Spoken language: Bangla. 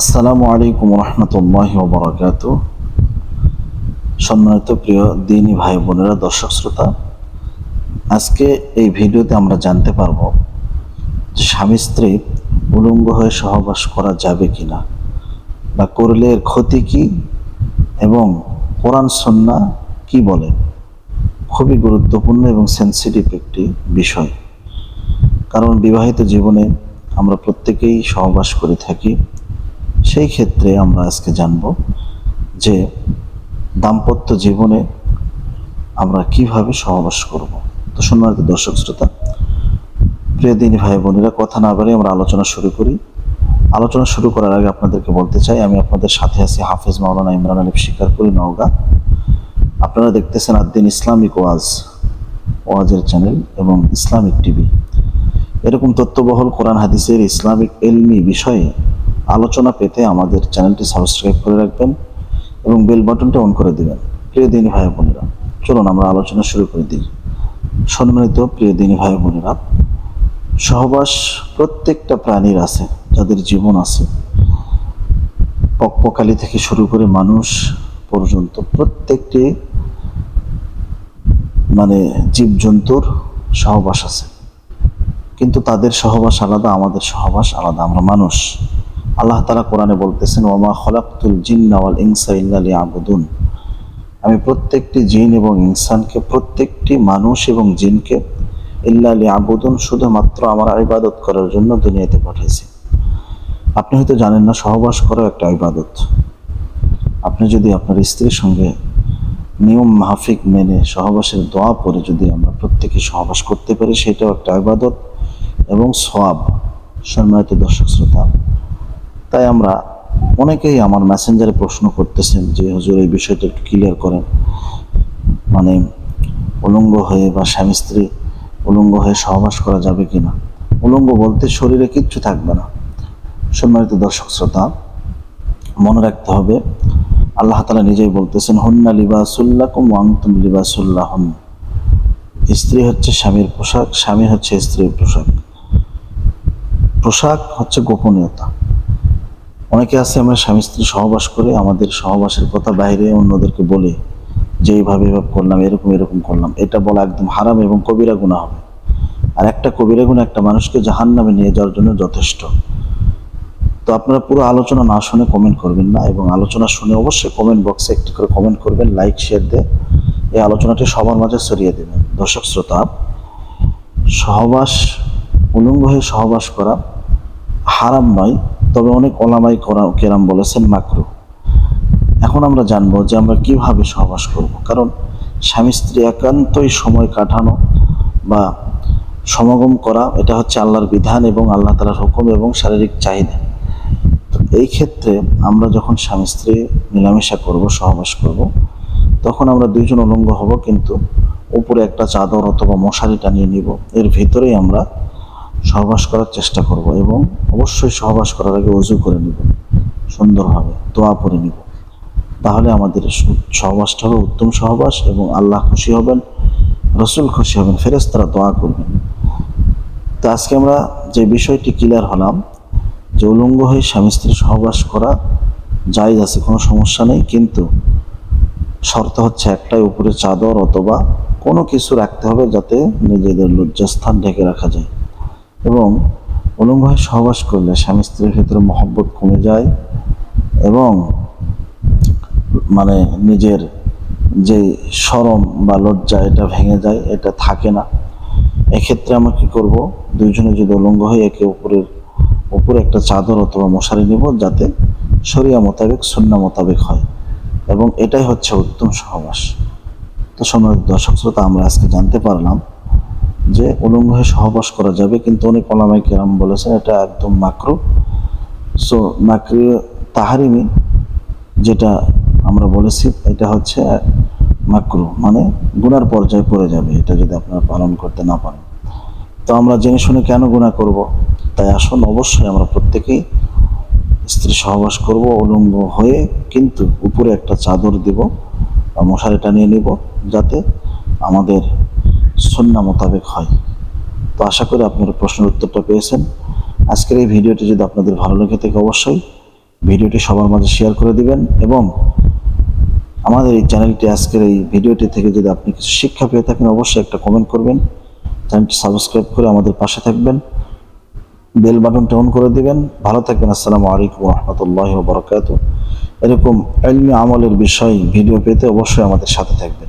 আসসালামু আলাইকুম রহমতুল্লাহ বরাকাত সম্মানিত প্রিয় দিনী ভাই বোনেরা, দর্শক শ্রোতা, আজকে এই ভিডিওতে আমরা জানতে পারব স্বামী স্ত্রী উলঙ্গ হয়ে সহবাস করা যাবে কিনা, বা করলে এর ক্ষতি কি, এবং কোরআন সন্না কি বলে? খুবই গুরুত্বপূর্ণ এবং সেন্সিটিভ একটি বিষয়। কারণ বিবাহিত জীবনে আমরা প্রত্যেকেই সহবাস করে থাকি। সেই ক্ষেত্রে আমরা আজকে জানব যে দাম্পত্য জীবনে আমরা কীভাবে সহবাস করব। তো সম্মানিত দর্শক শ্রোতা, প্রিয় দিনী ভাই বোনেরা, কথা না বলে আমরা আলোচনা শুরু করি। আলোচনা শুরু করার আগে আপনাদেরকে বলতে চাই, আমি আপনাদের সাথে আছি হাফেজ মাওলানা ইমরান আলিফ করি নওগাঁ। আপনারা দেখতেছেন আদ্দিন ইসলামিক ওয়াজ, ওয়াজের চ্যানেল এবং ইসলামিক টিভি। এরকম তথ্যবহল কোরআন, হাদিসের ইসলামিক এলমি বিষয়ে আলোচনা পেতে আমাদের চ্যানেলটি সাবস্ক্রাইব করে রাখবেন এবং বেল বাটনটা অন করে দেবেন। প্রিয় দিনী ভাই বোনেরা, চলুন আমরা আলোচনা শুরু করে দিই। সম্মানিত প্রিয় দিনী ভাই বোনেরা, সহবাস প্রত্যেকটা প্রাণীর আছে, যাদের জীবন আছে। পক্পকালী থেকে শুরু করে মানুষ পর্যন্ত প্রত্যেকটি মানে জীবজন্তুর সহবাস আছে। কিন্তু তাদের সহবাস আলাদা, আমাদের সহবাস আলাদা। আমরা মানুষ। আল্লাহ তালা কোরআনে বলতেছেন ওমা খলাকুল জিন্নাওয়াল ইনসা ইল্লালি আবুদুন আমি প্রত্যেকটি জিন এবং ইনসানকে, প্রত্যেকটি মানুষ এবং জিনকে ইল্লালি আবুদুন শুধুমাত্র আমার ইবাদত করার জন্য দুনিয়াতে পাঠিয়েছি আপনি হয়তো জানেন না, সহবাস করাও একটা ইবাদত। আপনি যদি আপনার স্ত্রীর সঙ্গে নিয়ম মাহফিক মেনে সহবাসের দোয়া পরে যদি আমরা প্রত্যেকে সহবাস করতে পারি, সেটাও একটা ইবাদত এবং সওয়াব। সম্মানিত দর্শক শ্রোতা তাই আমরা অনেকেই আমার মেসেঞ্জারে প্রশ্ন করতেছেন যে, হুজুর, এই বিষয়টা একটু ক্লিয়ার করেন। মানে উলঙ্গ হয়ে বা স্বামী স্ত্রী উলঙ্গ হয়ে সহবাস করা যাবে কি না উলঙ্গ বলতে শরীরে কিচ্ছু থাকবে না। সম্মানিত দর্শক, শ্রোতা, মনে রাখতে হবে, আল্লাহ তালা নিজেই বলতেছেন, হন্না লিবাসুল্লাকুম ওয়াংতুম লিবাসুল্লাহ হন স্ত্রী হচ্ছে স্বামীর পোশাক, স্বামী হচ্ছে স্ত্রীর পোশাক। পোশাক হচ্ছে গোপনীয়তা। অনেকে আছে আমরা স্বামী স্ত্রী সহবাস করে আমাদের সহবাসের কথা বাইরে অন্যদেরকে বলে, যে এইভাবে এভাবে করলাম, এরকম এরকম করলাম। এটা বলা একদম হারাম এবং কবিরা গুণা হবে। আর একটা কবিরা গুণা একটা মানুষকে জাহান নামে নিয়ে যাওয়ার জন্য যথেষ্ট। তো আপনারা পুরো আলোচনা না শুনে কমেন্ট করবেন না এবং আলোচনা শুনে অবশ্যই কমেন্ট বক্সে একটি করে কমেন্ট করবেন লাইক শেয়ার দিয়ে এই আলোচনাটি সবার মাঝে ছড়িয়ে দেবেন। দর্শক শ্রোতা, সহবাস, উলঙ্গ হয়ে সহবাস করা হারাম নয়। তবে অনেক ওলামাই করা কেরাম বলেছেন মাকরু। এখন আমরা জানব যে আমরা কীভাবে সহবাস করব। কারণ স্বামী স্ত্রী একান্তই সময় কাটানো বা সমাগম করা, এটা হচ্ছে আল্লাহর বিধান এবং আল্লাহ তালার হুকুম এবং শারীরিক চাহিদা। তো এই ক্ষেত্রে আমরা যখন স্বামী স্ত্রী মেলামেশা করব, সহবাস করব, তখন আমরা দুইজন উলঙ্গ হব, কিন্তু উপরে একটা চাদর অথবা মশারি টানিয়ে নিব। এর ভিতরেই আমরা সহবাস করার চেষ্টা করব এবং অবশ্যই সহবাস করার আগে অজু করে নিব, সুন্দরভাবে দোয়া পরে নিব। তাহলে আমাদের সহবাসটা হবে উত্তম সহবাস এবং আল্লাহ খুশি হবেন, রসুল খুশি হবেন ফেরেস্তারা দোয়া করবেন। তো আজকে আমরা যে বিষয়টি ক্লিয়ার হলাম, যে উলঙ্গ হয়ে স্বামী স্ত্রীর সহবাস করা জায়জ আছে, কোনো সমস্যা নেই, কিন্তু শর্ত হচ্ছে একটাই, উপরে চাদর অথবা কোনো কিছু রাখতে হবে যাতে নিজেদের লজ্জাস্থান ঢেকে রাখা যায়। এবং উলঙ্গ হয়ে সহবাস করলে স্বামী স্ত্রীর ভিতরে মহব্বত কমে যায় এবং মানে নিজের যে সরম বা লজ্জা এটা ভেঙে যায়, এটা থাকে না। এক্ষেত্রে আমরা কি করব? দুইজনে যদি উলঙ্গ হয়ে একে উপরের উপরে একটা চাদর অথবা মশারি নিব যাতে শরিয়া মোতাবেক, সুন্না মোতাবেক হয় এবং এটাই হচ্ছে উত্তম সহবাস। তো সময় দর্শক, শ্রোতা, আমরা আজকে জানতে পারলাম যে উলঙ্গ হয়ে সহবাস করা যাবে, কিন্তু অনেক ওলামাই কেরাম বলেছেন এটা একদম মাকরু। সো মাকরি তাহারিমি যেটা আমরা বলেছি, এটা হচ্ছে মাকরু মানে গুনার পর্যায়ে পড়ে যাবে, এটা যদি আপনারা পালন করতে না পারেন। তো আমরা জেনে শুনে কেন গুণা করব? তাই আসুন, অবশ্যই আমরা প্রত্যেকেই স্ত্রী সহবাস করব, উলঙ্গ হয়ে, কিন্তু উপরে একটা চাদর দিব, বা মশারিটা নিয়ে নিব, যাতে আমাদের সন্না মোতাবেক হয়। তো আশা করি আপনারা প্রশ্নের উত্তরটা পেয়েছেন। আজকের এই ভিডিওটি যদি আপনাদের ভালো লেগে থাকে অবশ্যই ভিডিওটি সবার মাঝে শেয়ার করে দিবেন এবং আমাদের এই চ্যানেলটি আজকের এই ভিডিওটি থেকে যদি আপনি কিছু শিক্ষা পেয়ে থাকেন অবশ্যই একটা কমেন্ট করবেন। চ্যানেলটি সাবস্ক্রাইব করে আমাদের পাশে থাকবেন। বেল বাটনটা অন করে দিবেন। ভালো থাকবেন। আসসালামু আলাইকুম রহমতুল্লাহ বরকাত এরকম আমলের বিষয় ভিডিও পেতে অবশ্যই আমাদের সাথে থাকবেন।